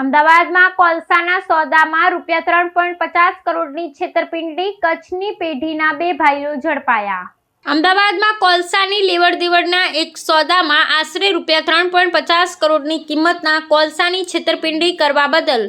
અમદાવાદમાં કોલસાના સોદામાં રૂપિયા ત્રણ પોઈન્ટ પચાસ કરોડની છેતરપિંડી કચ્છની પેઢીના બે ભાઈઓ ઝડપાયા. અમદાવાદમાં કોલસાની લેવડદેવડના એક સોદામાં આશરે રૂપિયા ત્રણ પોઈન્ટ પચાસ કરોડની કિંમતના કોલસાની છેતરપિંડી કરવા બદલ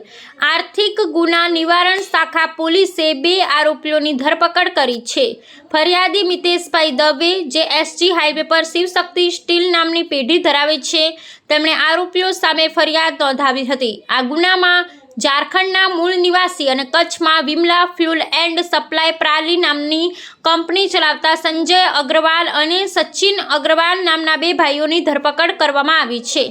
આર્થિક ગુના નિવારણ શાખા પોલીસે બે આરોપીઓની ધરપકડ કરી છે. ફરિયાદી મિતેશભાઈ દવે, જે એસજી હાઈવે પર શિવશક્તિ સ્ટીલ નામની પેઢી ધરાવે છે, તેમણે આરોપીઓ સામે ફરિયાદ નોંધાવી હતી. આ ગુનામાં ઝારખંડના મૂળ નિવાસી અને કચ્છમાં વિમલા ફ્યુલ એન્ડ સપ્લાય પ્રાલી નામની કંપની ચલાવતા સંજય અગ્રવાલ અને સચિન અગ્રવાલ નામના બે ભાઈઓની ધરપકડ કરવામાં આવી છે.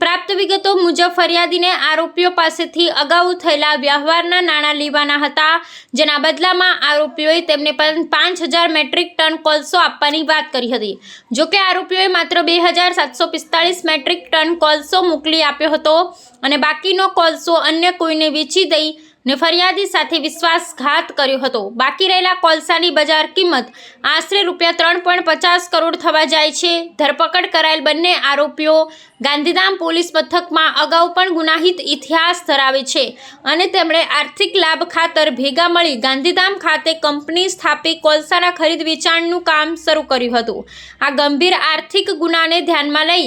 પ્રાપ્ત વિગતો મુજબ ફરિયાદીને આરોપીઓ પાસેથી અગાઉ થયેલા વ્યવહારના નાણાં લેવાના હતા, જેના બદલામાં આરોપીઓએ તેમને પાંચ હજાર મેટ્રિક ટન કોલસો આપવાની વાત કરી હતી. જોકે આરોપીઓએ માત્ર બે હજાર સાતસો પિસ્તાળીસ મેટ્રિક ટન કોલસો મોકલી આપ્યો હતો અને બાકીનો કોલસો અન્ય કોઈને વેચી દઈ ને ફરિયાદી સાથે વિશ્વાસઘાત કર્યો હતો. બાકી રહેલા કોલસાની બજાર કિંમત આશરે રૂપિયા ત્રણ પોઈન્ટ પચાસ કરોડ થવા જાય છે. ધરપકડ કરાયેલ બંને આરોપીઓ ગાંધીધામ પોલીસ મથકમાં અગાઉ પણ ગુનાહિત ઇતિહાસ ધરાવે છે અને તેમણે આર્થિક લાભ ખાતર ભેગા મળી ગાંધીધામ ખાતે કંપની સ્થાપી કોલસાના ખરીદ વેચાણનું કામ શરૂ કર્યું હતું. આ ગંભીર આર્થિક ગુનાને ધ્યાનમાં લઈ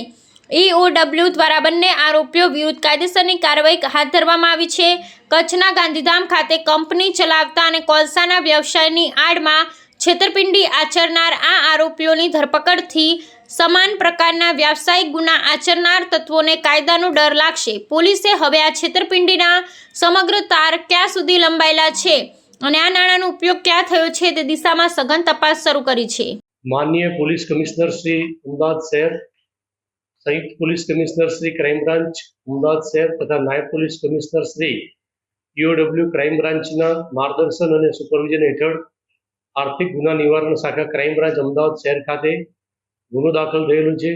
ઈઓડબ્લ્યુ દ્વારા બંને આરોપીઓ વિરુદ્ધ કાયદેસરની કાર્યવાહી હાથ ધરવામાં આવી છે. કચ્છના ગાંધીધામ ખાતે કંપની ચલાવતા અને કોલસાના વ્યવસાયની આડમાં છેતરપિંડી આચરનાર આ આરોપીઓની ધરપકડથી સમાન પ્રકારના વ્યાવસાયિક ગુના આચરનાર તત્વોને કાયદાનો ડર લાગશે. પોલીસે હવે આ છેતરપિંડીના સમગ્ર તાર ક્યાં સુધી લંબાયેલા છે અને આ નાણાંનો ઉપયોગ ક્યાં થયો છે તે દિશામાં સઘન તપાસ શરૂ કરી છે. માનનીય પોલીસ કમિશનર શ્રી અમદાવાદ શહેર સંયુક્ત police commissioner Shri crime branch, Ahmedabad શહેર તથા નાયબ police commissioner Shri E O W crime બ્રાન્ચના માર્ગદર્શન અને સુપરવિઝન હેઠળ આર્થિક ગુના નિવારણ શાખા ક્રાઇમ બ્રાન્ચ, અમદાવાદ શહેર ખાતે ગુનો દાખલ થયેલો છે.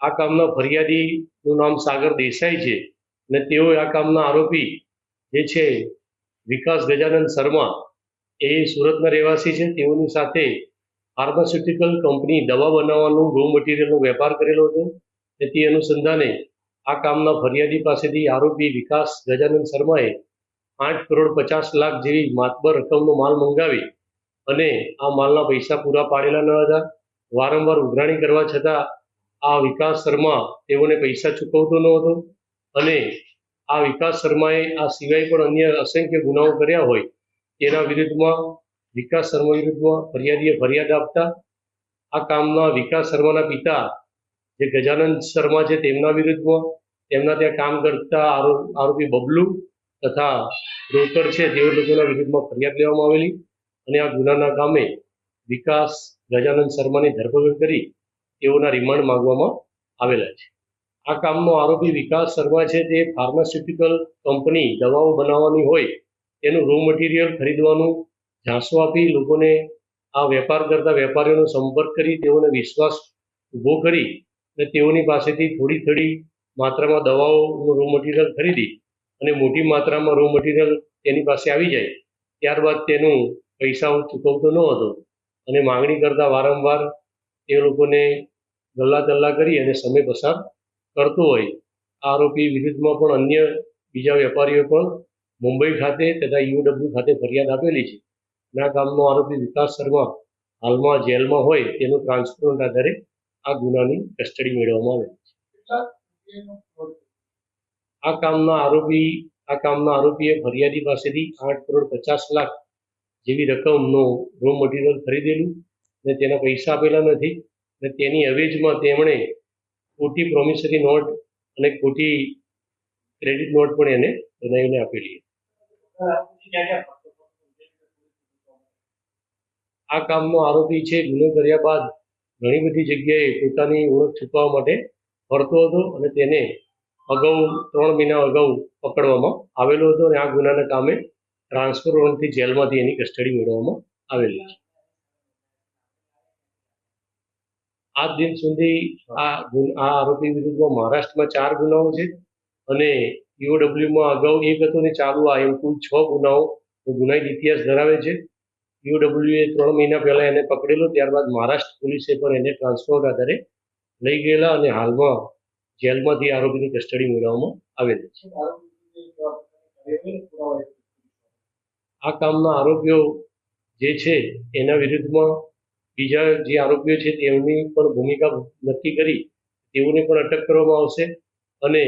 આ કામના ફરિયાદીનું નામ સાગર દેસાઈ છે અને તેઓ આ કામના આરોપી જે છે વિકાસ ગજાનંદ શર્મા, એ સુરતના રહેવાસી છે. તેઓની સાથે ફાર્માસ્યુટિકલ કંપની દવા બનાવવાનું રો મટીરિયલનો વેપાર કરેલો હતો. તે અનુસંધાને આ કામના ફરિયાદી પાસેથી આરોપી વિકાસ ગજાનંદ શર્માએ આઠ કરોડ પચાસ લાખ જેવી માતબર રકમનો માલ મંગાવી અને આ માલના પૈસા પૂરા પાડેલા ન હતા. વારંવાર ઉઘરાણી કરવા છતાં આ વિકાસ શર્મા તેઓને પૈસા ચૂકવતો ન હતો અને આ વિકાસ શર્માએ આ સિવાય પણ અન્ય અસંખ્ય ગુનાઓ કર્યા હોય તેના વિરુદ્ધમાં વિકાસ શર્મા વિરુદ્ધમાં ફરિયાદીએ ફરિયાદ આપતા આ કામમાં વિકાસ શર્માના પિતા જે ગજાનંદ શર્મા છે તેમના વિરુદ્ધમાં, તેમના ત્યાં કામ કરતા આરો- આરોપી બબલુ તથા રોકડ છે તેઓ લોકોના વિરુદ્ધમાં ફરિયાદ લેવામાં આવેલી અને આ ગુનાના કામે વિકાસ ગજાનંદ શર્માની ધરપકડ કરી તેઓના રિમાન્ડ માંગવામાં આવેલા છે. આ કામનો આરોપી વિકાસ શર્મા છે તે ફાર્માસ્યુટિકલ કંપની દવાઓ બનાવવાની હોય તેનું રો મટીરિયલ ખરીદવાનું ઝાંસો આપી લોકોને આ વેપાર કરતા વેપારીઓનો સંપર્ક કરી તેઓને વિશ્વાસ ઊભો કરી અને તેઓની પાસેથી થોડી થોડી માત્રામાં દવાઓનું રો મટીરિયલ ખરીદી અને મોટી માત્રામાં રો મટીરિયલ તેની પાસે આવી જાય, ત્યારબાદ તેનું પૈસા હું ચૂકવતો ન હતો અને માંગણી કરતા વારંવાર એ લોકોને ગલ્લા તલ્લા કરી અને સમય પસાર કરતો હોય. આરોપી વિરુદ્ધમાં પણ અન્ય બીજા વેપારીઓ પણ મુંબઈ ખાતે તથા યુડબ્લ્યુ ખાતે ફરિયાદ આપેલી છે. ના ગામનો આરોપી વિકાસ શર્મા હાલમાં જેલમાં હોય, તેનું ટ્રાન્સપરન્ટ આધારે આ ગુનાની કસ્ટડી મેળવવામાં આવે આ કામના આરોપી, આ કામના આરોપીએ ફરિયાદી પાસેથી આઠ કરોડ પચાસ લાખ જેવી રકમનો રો મટીરિયલ ખરીદેલું ને તેના પૈસા આપેલા નથી ને તેની અવેજમાં તેમણે ખોટી પ્રોમિસરી નોટ અને ખોટી ક્રેડિટ નોટ પણ એને બનાવીને આપેલી આ કામનો આરોપી છે, ગુનો કર્યા બાદ ઘણી બધી જગ્યાએ પોતાની ઓળખ છુપાવવા માટે ફરતો હતો અને તેને અગાઉ ત્રણ મહિના અગાઉ પકડવામાં આવેલો હતો અને આ ગુનાના કામે ટ્રાન્સફર વોરંટથી જેલમાંથી એની કસ્ટડી મેળવવામાં આવેલી છે. આજ દિન સુધી આ આ આરોપી વિરુદ્ધમાં મહારાષ્ટ્રમાં ચાર ગુનાઓ છે અને ઈઓડબ્લ્યુમાં અગાઉ એક હતો ને ચાલુ આ એમ કુલ છ ગુનાઓ ગુનાહિત ઇતિહાસ ધરાવે છે. ઈઓડબ્લ્યુએ ત્રણ મહિના પહેલા એને પકડેલો, ત્યારબાદ મહારાષ્ટ્ર પોલીસે પણ એને ટ્રાન્સફર આધારે લઈ ગયેલા અને હાલમાં જેલમાંથી આરોપીની કસ્ટડી મેળવવામાં આવેલી છે. આ કામના આરોપીઓ જે છે, એના વિરુદ્ધમાં બીજા જે આરોપીઓ છે, તેમની પણ ભૂમિકા નક્કી કરી, તેઓને પણ અટક કરવામાં આવશે અને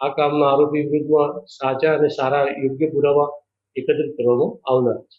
આ કામના આરોપી વિરુદ્ધમાં સાચા અને સારા યોગ્ય પુરાવા એકત્રિત કરવામાં આવનાર છે.